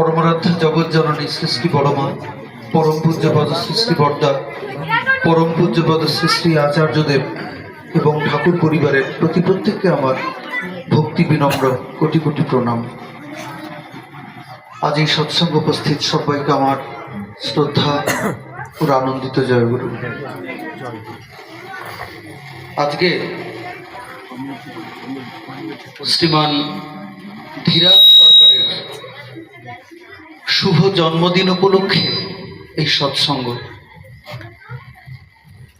পরমারাধ্যা জগৎ জননী সৃষ্টি বড়মা পরম পূজ্যপদ সৃষ্টি বর্দা পরম পূজ্যপদ সৃষ্টি আচার্যদেব এবং ঠাকুর পরিবারের প্রতি প্রত্যেককে আমার ভক্তি বিনম্র কোটি কোটি প্রণাম। আজ এই সৎসঙ্গ উপস্থিত সবাইকে আমার শ্রদ্ধা ও আনন্দিত জয়গুরু। আজকে শ্রীমান ধীরাজ সরকারের শুভ জন্মদিন উপলক্ষে এই সৎসঙ্গ।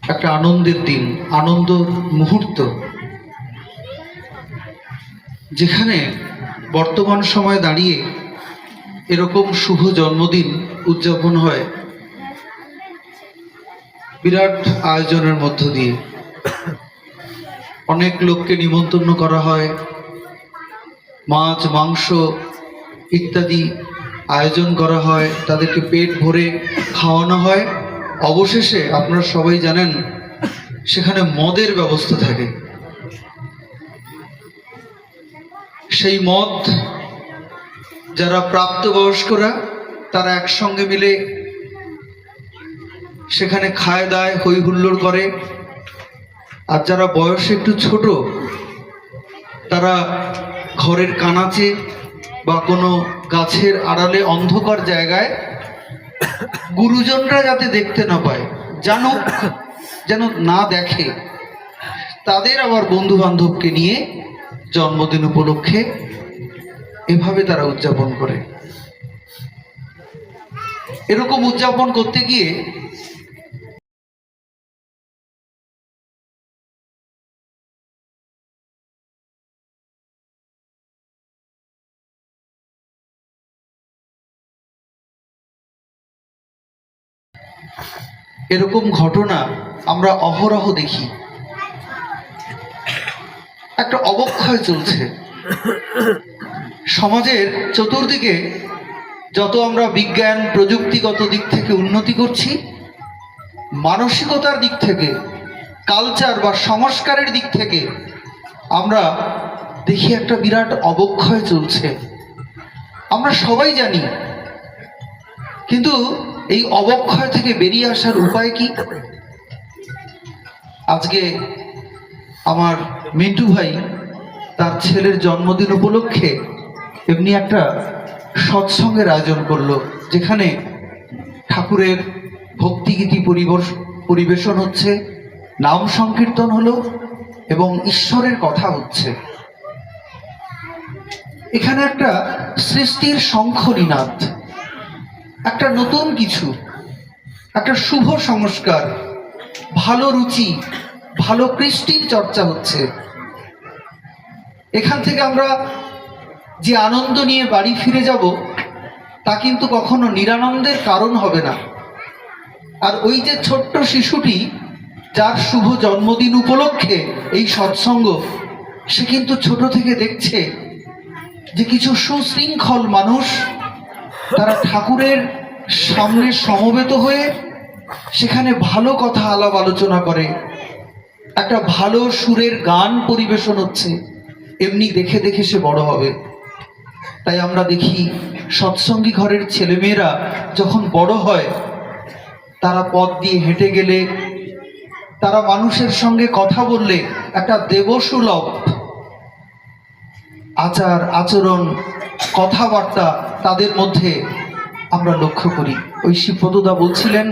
একটা আনন্দের দিন, আনন্দ মুহূর্ত। যেখানে বর্তমান সময়ে দাঁড়িয়ে এরকম শুভ জন্মদিন উদযাপন হয় বিরাট আয়োজনের মধ্য দিয়ে। অনেক লোককে নিমন্ত্রণ করা হয়। মাছ, মাংস ইত্যাদি আয়োজন করা হয়, তাদেরকে পেট ভরে খাওয়ানো হয়। অবশেষে আপনারা সবাই জানেন, সেখানে মদের ব্যবস্থা থাকে। সেই মদ, যারা প্রাপ্তবয়স্করা, তারা একসঙ্গে মিলে সেখানে খায় দায় হই হুল্লোড় করে। আর যারা বয়সে একটু ছোট, তারা ঘরের কানাচে বা কোনো গাছের আড়ালে অন্ধকার জায়গায় গুরুজনরা যাতে দেখতে না পায় জানুক যেন না দেখে, তাদের আবার বন্ধু বান্ধবকে নিয়ে জন্মদিন উপলক্ষে এভাবে তারা উদযাপন করে। এরকম উদযাপন করতে গিয়ে এরকম ঘটনা আমরা অহরহ দেখি। একটা অবক্ষয় চলছে। সমাজের চতুর্দিকে যত আমরা বিজ্ঞান, প্রযুক্তিগত দিক থেকে উন্নতি করছি, মানসিকতার দিক থেকে কালচার বা সংস্কারের দিক থেকে আমরা দেখি একটা বিরাট অবক্ষয় চলছে। আমরা সবাই জানি, কিন্তু এই অবক্ষয় থেকে বেরিয়ে আসার উপায় কি? আজকে আমার মিন্টু ভাই তার ছেলের জন্মদিন উপলক্ষে এমনি একটা সৎসঙ্গের আয়োজন করল, যেখানে ঠাকুরের ভক্তিগীতি পরিবেশ- পরিবেশন হচ্ছে, নাম সংকীর্তন হলো এবং ঈশ্বরের কথা হচ্ছে। এখানে একটা সৃষ্টির শঙ্খনীনাথ একটা নতুন কিছু, একটা শুভ সংস্কার, ভালো রুচি, ভালো কৃষ্টির চর্চা হচ্ছে। এখান থেকে আমরা যে আনন্দ নিয়ে বাড়ি ফিরে যাব, তা কিন্তু কখনো নিরানন্দের কারণ হবে না। আর ওই যে ছোট্ট শিশুটি, যার শুভ জন্মদিন উপলক্ষে এই সৎসঙ্গ, সে কিন্তু ছোট থেকে দেখছে যে কিছু সুশৃঙ্খল মানুষ তারা ঠাকুরের সামনে সমবেত হয়ে সেখানে ভালো কথা আলাপ আলোচনা করে। একটা ভালো সুরের গান পরিবেশন হচ্ছে। এমনি দেখে দেখে সে বড় হবে। তাই আমরা দেখি সৎসঙ্গী ঘরের ছেলেমেয়েরা যখন বড় হয়, তারা পথ দিয়ে হেঁটে গেলে, তারা মানুষের সঙ্গে কথা বললে একটা দেবসুলভ আচার, আচরণ, কথাবার্তা তাদের মধ্যে আমরা লক্ষ্য করি। ওই শিবপদদা বলছিলেন,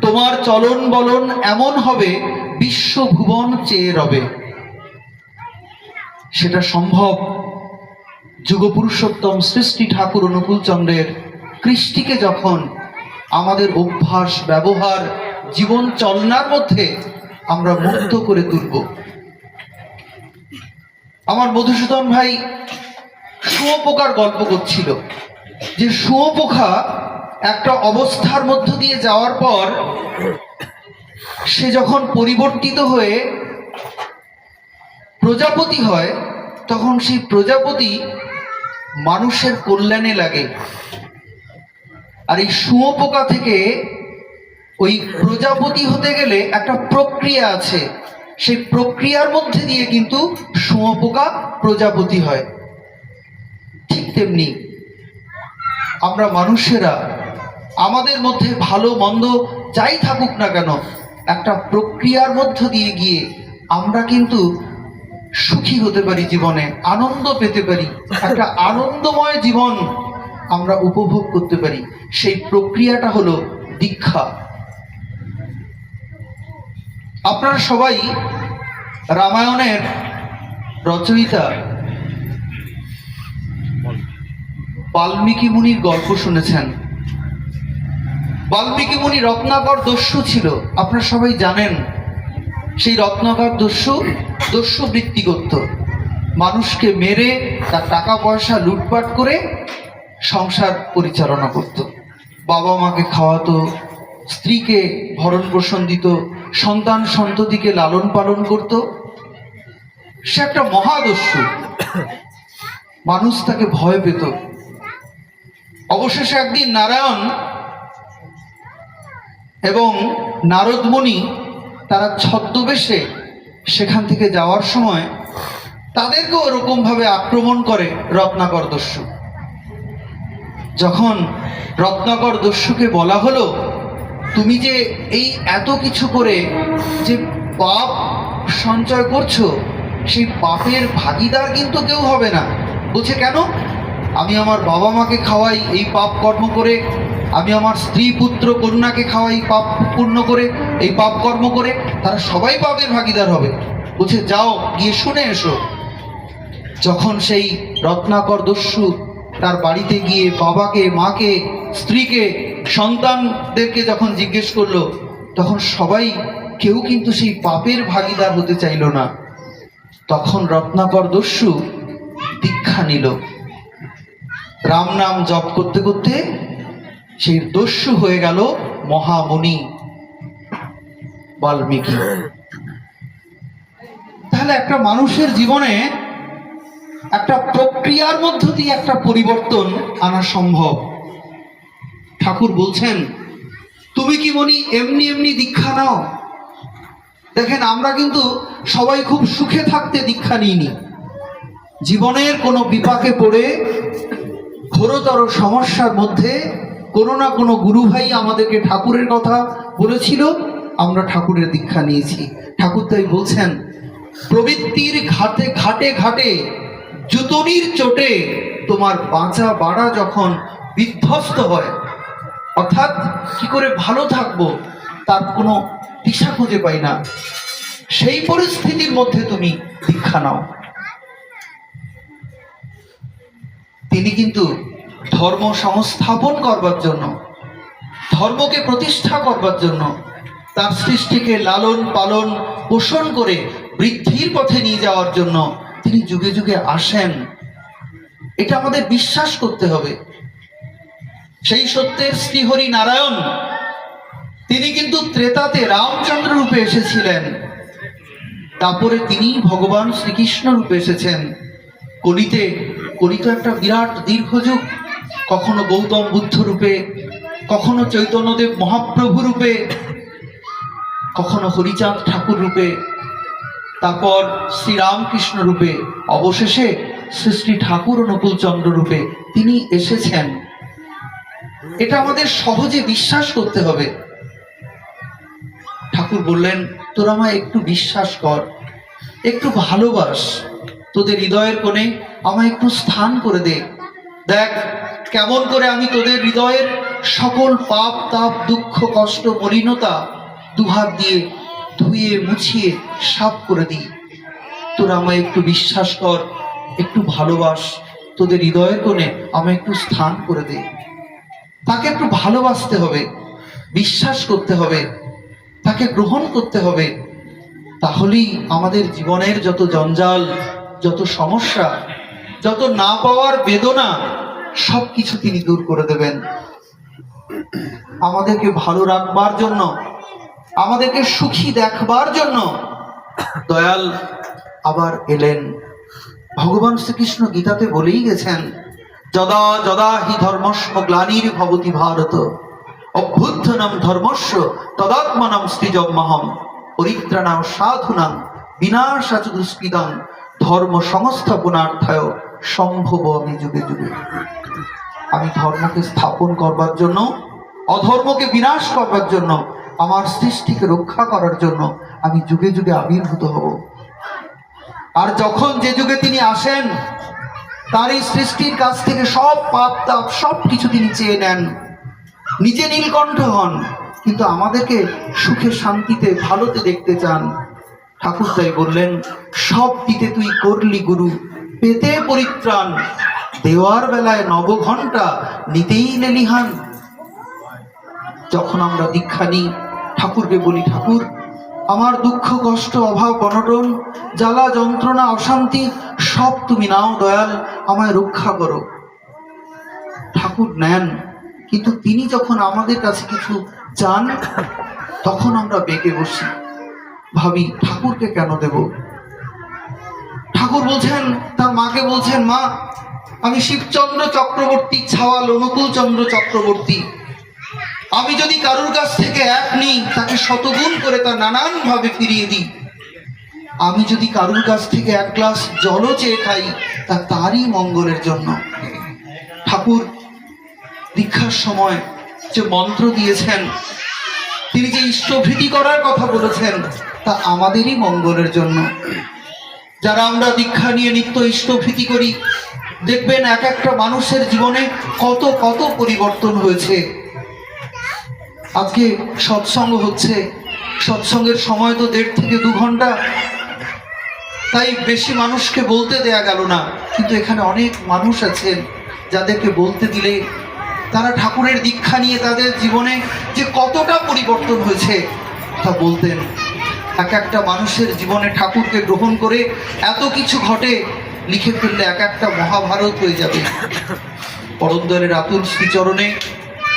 তোমার চলন বলন এমন হবে বিশ্বভুবন চেয়ে রবে। সেটা সম্ভব। যুগপুরুষোত্তম সৃষ্টি ঠাকুর অনুকূল চন্দ্রের কৃষ্টিকে যখন আমাদের অভ্যাস, ব্যবহার, জীবন চলনার মধ্যে আমরা মুক্ত করে তুলব আমার মধুসূদন ভাই শুঁয়োপোকার গল্প করছিল। যে শুঁয়োপোকা একটা অবস্থার মধ্য দিয়ে যাওয়ার পর সে যখন পরিবর্তিত হয়ে প্রজাপতি হয়, তখন সেই প্রজাপতি মানুষের কল্যাণে লাগে। আর এই শুঁয়োপোকা থেকে ওই প্রজাপতি হতে গেলে একটা প্রক্রিয়া আছে। সেই প্রক্রিয়ার মধ্যে দিয়ে কিন্তু শুঁয়োপোকা প্রজাপতি হয়। ঠিক তেমনি আমরা মানুষেরা আমাদের মধ্যে ভালো, মন্দ যাই থাকুক না কেন, একটা প্রক্রিয়ার মধ্য দিয়ে গিয়ে আমরা কিন্তু সুখী হতে পারি জীবনে, আনন্দ পেতে পারি, একটা আনন্দময় জীবন আমরা উপভোগ করতে পারি। সেই প্রক্রিয়াটা হলো দীক্ষা। আপনারা সবাই রামায়ণের রচয়িতা। বাল্মীকি মুনির গল্প শুনেছেন। বাল্মীকি মুনি রত্নাকর দস্যু ছিল, আপনারা সবাই জানেন। সেই রত্নাকর দস্যু দস্যু বৃত্তি করত মানুষকে মেরে, তার টাকা পয়সা লুটপাট করে সংসার পরিচালনা করত। বাবা মাকে খাওয়াতো স্ত্রীকে ভরণ পোষণ দিত, সন্তান সন্ততিকে লালন পালন করত। সে একটা মহাদস্যু। মানুষ তাকে ভয় পেত। অবশেষে একদিন নারায়ণ এবং নারদমণি তারা ছদ্মবেশে সেখান থেকে যাওয়ার সময় তাদেরকেও ওরকমভাবে আক্রমণ করে রত্নাকর দস্যু। যখন রত্নাকর দস্যুকে বলা হলো তুমি যে এই এত কিছু করে যে পাপ সঞ্চয় করছ, সেই পাপের ভাগিদার কিন্তু কেউ হবে না। বলছে, কেন? আমি আমার বাবা মাকে খাওয়াই এই পাপ কর্ম করে, আমি আমার স্ত্রী পুত্র কন্যাকে খাওয়াই পাপ পূর্ণ করে, এই পাপ কর্ম করে, তারা সবাই পাপের ভাগিদার হবে। বলছে, যাও, গিয়ে শুনে এসো। যখন সেই রত্নাকর দস্যু তার বাড়িতে গিয়ে বাবাকে, মাকে, স্ত্রীকে সন্তানদেরকে যখন জিজ্ঞেস করল, তখন সবাই কেউ কিন্তু সেই পাপের ভাগিদার হতে চাইল না। তখন রত্নাকর দস্যু দীক্ষা নিল। রাম নাম জপ করতে করতে সেই দস্যু হয়ে গেল মহামুনি বাল্মীকি। তাহলে একটা মানুষের জীবনে একটা প্রক্রিয়ার মধ্য দিয়ে একটা পরিবর্তন আনা সম্ভব। ঠাকুর বলছেন, তুমি কি মনি এমনি এমনি দীক্ষা নাও? দেখেন, আমরা কিন্তু সবাই খুব সুখে থাকতে দীক্ষা নিইনি। জীবনের কোনো বিপাকে পড়ে ঘোরতর সমস্যার মধ্যে কোনো না কোনো গুরু ভাই আমাদেরকে ঠাকুরের কথা বলেছিল, আমরা ঠাকুরের দীক্ষা নিয়েছি। ঠাকুর তাই বলছেন, প্রবৃত্তির ঘাটে ঘাটে ঘাটে, জুতনির চোটে তোমার বাঁচা বাড়া যখন বিধ্বস্ত হয় অর্থাৎ কি করে ভালো থাকব তার কোনো দিশা খুঁজে পাই না। সেই পরিস্থিতির মধ্যে তুমি দীক্ষা নাও। তিনি কিন্তু ধর্ম সংস্থাপন করবার জন্য, ধর্মকে প্রতিষ্ঠা করবার জন্য তার সৃষ্টিকে লালন পালন পোষণ করে বৃদ্ধির পথে নিয়ে যাওয়ার জন্য তিনি যুগে যুগে আসেন। এটা আমাদের বিশ্বাস করতে হবে। সেই সত্যের শ্রীহরি নারায়ণ, তিনি কিন্তু ত্রেতাতে রামচন্দ্র রূপে এসেছিলেন। তারপরে তিনি ভগবান শ্রীকৃষ্ণ রূপে এসেছেন। কলিতে, কলিত একটা বিরাট দীর্ঘযুগ কখনো গৌতম বুদ্ধ রূপে, কখনো চৈতন্যদেব মহাপ্রভু রূপে, কখনো হরিচাঁদ ঠাকুর রূপে, তারপর শ্রীরামকৃষ্ণ রূপে, অবশেষে শ্রী শ্রী ঠাকুর অনুকূল রূপে তিনি এসেছেন। এটা আমাদের সহজে বিশ্বাস করতে হবে। ঠাকুর বললেন, তোরা আমায় একটু বিশ্বাস কর, একটু ভালোবাস। তোদের হৃদয়ের কোণে আমায় একটু স্থান করে দে। দেখ, কেমন করে আমি তোদের হৃদয়ের সকল পাপ, তাপ, দুঃখ, কষ্ট, মলিনতা দুহাত দিয়ে ধুয়ে, মুছিয়ে, সাফ করে দিই। তোরা আমায় একটু বিশ্বাস কর, একটু ভালোবাস। তোদের হৃদয়ের কোণে আমায় একটু স্থান করে দে। তাকে একটু ভালোবাসতে হবে, বিশ্বাস করতে হবে, তাকে গ্রহণ করতে হবে। তাহলেই আমাদের জীবনের যত জঞ্জাল, যত সমস্যা, যত না পাওয়ার বেদনা সব কিছু তিনি দূর করে দেবেন। আমাদেরকে ভালো রাখবার জন্য, আমাদেরকে সুখী দেখবার জন্য দয়াল আবার এলেন। ভগবান শ্রীকৃষ্ণ গীতাতে বলেই গেছেন যদা যদা হি ধর্মস্ব গ্লানির ভবতি ভারত। অভ্যুত্থনম ধর্মস্য তদাত্মনম সৃজমহম পরিত্রাণাম সাধুনাম, বিনাশাচ দুষ্কৃতম, ধর্ম সংস্থাপনার্থায় সম্ভব আমি যুগে যুগে। আমি ধর্মকে স্থাপন করবার জন্য, অধর্মকে বিনাশ করবার জন্য, আমার সৃষ্টিকে রক্ষা করার জন্য আমি যুগে যুগে আবির্ভূত হব। আর যখন যে যুগে তিনি আসেন তার এই সৃষ্টির কাছ থেকে সব পাপ তাপ সব কিছু তিনি চেয়ে নেন। নিজে নীলকণ্ঠ হন, কিন্তু আমাদেরকে সুখে শান্তিতে, ভালোতে দেখতে চান। ঠাকুর তাই বললেন সব দিতে তুই করলি গুরু, পেতে পরিত্রাণ। দেওয়ার বেলায় নব ঘণ্টা নিতেই লেলিহান যখন আমরা দীক্ষা নিই, ঠাকুরকে বলি, ঠাকুর, আমার দুঃখ, কষ্ট, অভাব, অনটন, জ্বালা, যন্ত্রণা, অশান্তি, সব তুমি নাও দয়াল আমায় রক্ষা করো। ঠাকুর নেন, কিন্তু তিনি যখন আমাদের কাছে কিছু চান, তখন আমরা বেঁকে বসি। ভাবি, ঠাকুরকে কেন দেব? ঠাকুর বলছেন, তার মাকে বলছেন, মা, আমি শিবচন্দ্র চক্রবর্তী ছাওয়াল অনুকূল চন্দ্র চক্রবর্তী। আমি যদি কারুর কাছ থেকে এক নিই, তাকে শতগুণ করে তা নানান ভাবে ফিরিয়ে দিই। আমি যদি কারুর কাছ থেকে এক গ্লাস জলও চেয়ে খাই, তা তারই মঙ্গলের জন্য। ঠাকুর দীক্ষার সময় যে মন্ত্র দিয়েছেন, তিনি যে ইষ্টভীতি করার কথা বলেছেন, তা আমাদেরই মঙ্গলের জন্য। যারা আমরা দীক্ষা নিয়ে নিত্য ইষ্টভীতি করি, দেখবেন এক একটা মানুষের জীবনে কত কত পরিবর্তন হয়েছে। আজকে সৎসঙ্গ হচ্ছে, সৎসঙ্গের সময় তো দেড় থেকে দু ঘণ্টা তাই বেশি মানুষকে বলতে দেয়া গেল না। কিন্তু এখানে অনেক মানুষ আছেন যাদেরকে বলতে দিলে তারা ঠাকুরের দীক্ষা নিয়ে তাদের জীবনে যে কতটা পরিবর্তন হয়েছে তা বলতেন। এক একটা মানুষের জীবনে ঠাকুরকে গ্রহণ করে এত কিছু ঘটে লিখে ফেললে এক একটা মহাভারত হয়ে যাবে। পরমদলের আতুল শ্রীচরণে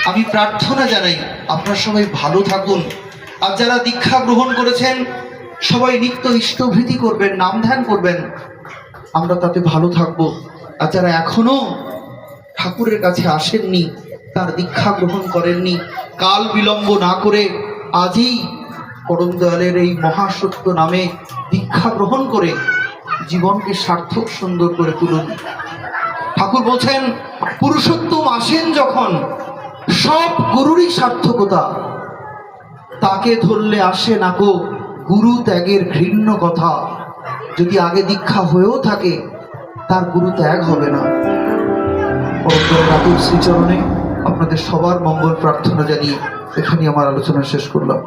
আমি প্রার্থনা জানাই, আপনারা সবাই ভালো থাকুন। আর যারা দীক্ষা গ্রহণ করেছেন সবাই নিত্য ইষ্টভীতি করবেন, নাম ধ্যান করবেন। আমরা তাতে ভালো থাকব। আর যারা এখনও ঠাকুরের কাছে আসেননি, তার দীক্ষা গ্রহণ করেননি, কাল বিলম্ব না করে আজই পরম দয়ালের এই মহাসত্য নামে দীক্ষা গ্রহণ করে জীবনকে সার্থক সুন্দর করে তুলুন। ঠাকুর বলছেন, পুরুষোত্তম আসেন যখন, সব গুরুরই সার্থকতা। তাকে ধরলে আসে না গো গুরু ত্যাগের ঘৃণ্য কথা যদি আগে দীক্ষা হয়েও থাকে, তার গুরু ত্যাগ হবে না। পরম্পরা শ্রীচরণে আপনাদের সবার মঙ্গল প্রার্থনা জানিয়ে এখানে আমার আলোচনা শেষ করলাম।